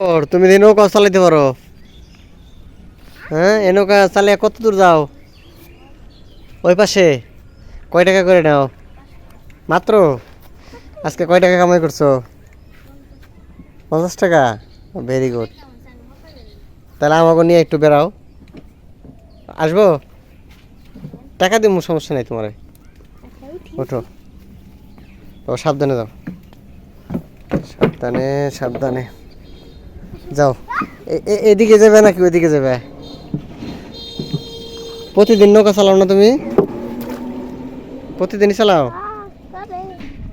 ওর তুমি এই নৌকা চালাইতে পারো। হ্যাঁ এই নৌকা চালিয়ে কত দূর যাও? ওই পাশে, কয় টাকা করে নাও? মাত্র? আজকে কয় টাকা কামাই করছ? পঞ্চাশ টাকা? ভেরি গুড তাহলে আমাকে নিয়ে একটু বেড়াও। আসব? টাকা দিব সমস্যা নেই তোমার। ওঠো। ও সাবধানে যাও। সাবধানে সাবধানে। যাও। এদিকে যাবে নাকি ওইদিকে যাবে? প্রতিদিন নৌকা চালাও না তুমি? প্রতিদিনই চালাও?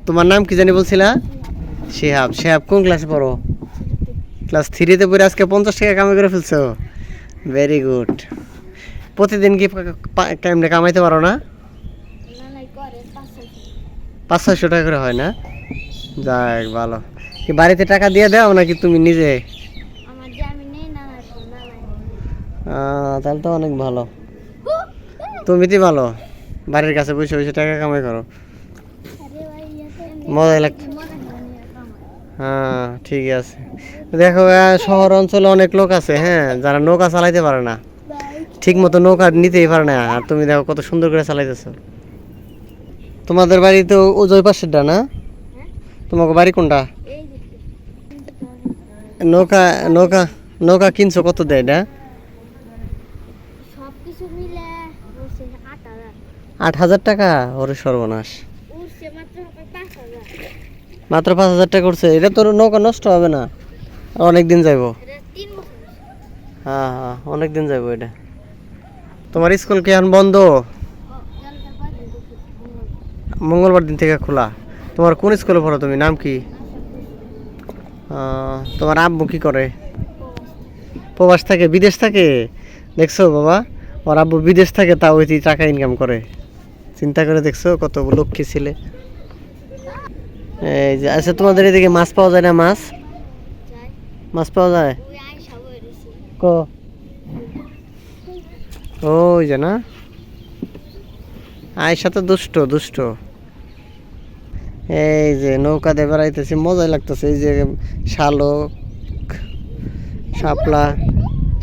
তোমার নাম কি জানি বলছিলা? শেহাব। শেহাব, কোন ক্লাসে পড়ো? ক্লাস থ্রিতে পড়ে আজকে পঞ্চাশ টাকা কামাই করে ফেলছো? ভেরি গুড প্রতিদিন কি কেমনে কামাইতে পারো না? পাঁচ ছয়শো টাকা করে হয় না? যাক, ভালো। কি বাড়িতে টাকা দিয়ে দাও নাকি তুমি নিজে আমার জামি নেই না না আহ, তাহলে তো অনেক ভালো। তুমি তো ভালো? বাড়ির কাছে বসে বসে টাকা কামাই করো। আরে ভাই মজা লাগ হ্যাঁ ঠিক আছে। দেখো শহর অঞ্চলে অনেক লোক আছে হ্যাঁ যারা নৌকা চালাইতে পারে না। ঠিক মতো নৌকা নিতেই পারে না। আর তুমি দেখো, কত সুন্দর করে চালাইতেছো। তোমাদের বাড়ি তো ওই পাশেরটা না? তোমাকে বাড়ি কোনটা? নৌকা নৌকা নৌকা কিনছো কত দেয় না সব কিছু মিলে বলছে আট হাজার আট হাজার টাকা? ওরে সর্বনাশ। মাত্র পাঁচ হাজার। টাকা করছে এটা তোর নৌকা নষ্ট হবে না? অনেক দিন যাইব। হ্যাঁ হ্যাঁ অনেক দিন যাইব এটা। তোমার স্কুল কি এখন বন্ধ? মঙ্গলবার দিন থেকে খোলা। তোমার কোন স্কুলে পড়ো তুমি? নাম কি? তোমার আব্বু কি করে? প্রবাস থাকে বিদেশ থাকে? দেখছ বাবা? ওর আব্বু বিদেশ থাকে তাও ওই টাকা ইনকাম করে। চিন্তা করে দেখছ কত লক্ষ্মী ছিলে। এই যে আচ্ছা তোমাদের এদিকে মাছ পাওয়া যায় না মাছ? মাছ পাওয়া যায়? ক? ওই যে না। আয়সা তো দুষ্ট দুষ্ট। এই যে, নৌকা দিয়ে বেড়াইতেছি, মজাই লাগতেছে। এই যে, শালক, শাপলা।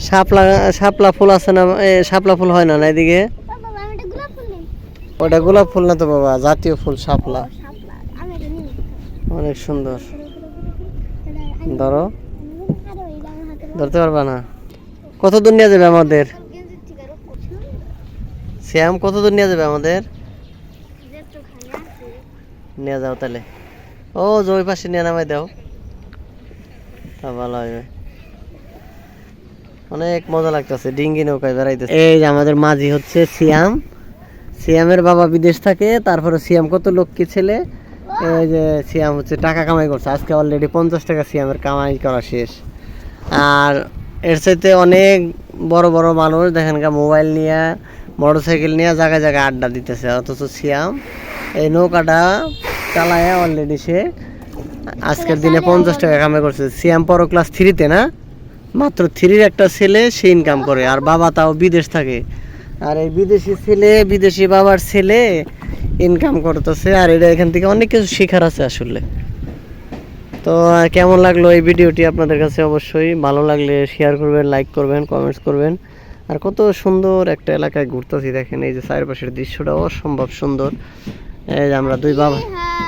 শাপলা শাপলা ফুল আছে না শাপলা ফুল হয় না এদিকে? বাবা আমি এটা গোলাপ ফুল ওটা গোলাপ ফুল না তো বাবা? জাতীয় ফুল শাপলা। শাপলা। আমি এটা নিই অনেক সুন্দর। ধরো। ধরতে পারবা না? কত দূর নিয়ে যাবে আমাদের? শ্যাম কত দূর নিয়ে যাবে আমাদের? নিয়ে যাও তাহলে। ও যে ওই পাশে নিয়ে নামাই দাও। তা ভালো হবে। অনেক মজা লাগতেছে ডিঙ্গি নৌকায় বেড়াইতেছে। এই যে আমাদের মাঝি হচ্ছে সিয়াম সিয়ামের বাবা বিদেশ থাকে, তারপরে সিয়াম কত লক্ষ্মী ছেলে? এই যে সিয়াম হচ্ছে টাকা কামাই করছে, আজকে অলরেডি পঞ্চাশ টাকা সিয়ামের কামাই করা শেষ। আর এর সাথে অনেক বড় বড় মানুষ, দেখেন মোবাইল নিয়ে মোটর সাইকেল নিয়ে জায়গায় জায়গায় আড্ডা দিতেছে, অথচ সিয়াম এই নৌকাটা চালায় অলরেডি সে আজকের দিনে পঞ্চাশ টাকা কামাই করছে। সিয়াম পরো ক্লাস থ্রিতে না? মাত্র থ্রির একটা ছেলে সে ইনকাম করে, আর বাবা তাও বিদেশ থাকে। আর এই বিদেশি ছেলে, বিদেশি বাবার ছেলে ইনকাম করতেছে। আর এটা এখান থেকে অনেক কিছু শেখার আছে আসলে। তো কেমন লাগল এই ভিডিওটি আপনাদের কাছে? অবশ্যই ভালো লাগলে শেয়ার করবেন লাইক করবেন কমেন্টস করবেন। আর কত সুন্দর একটা এলাকায় ঘুরতেছি, দেখেন এই যে চারপাশের দৃশ্যটা অসম্ভব সুন্দর। এই যে আমরা দুই বাবা হ্যাঁ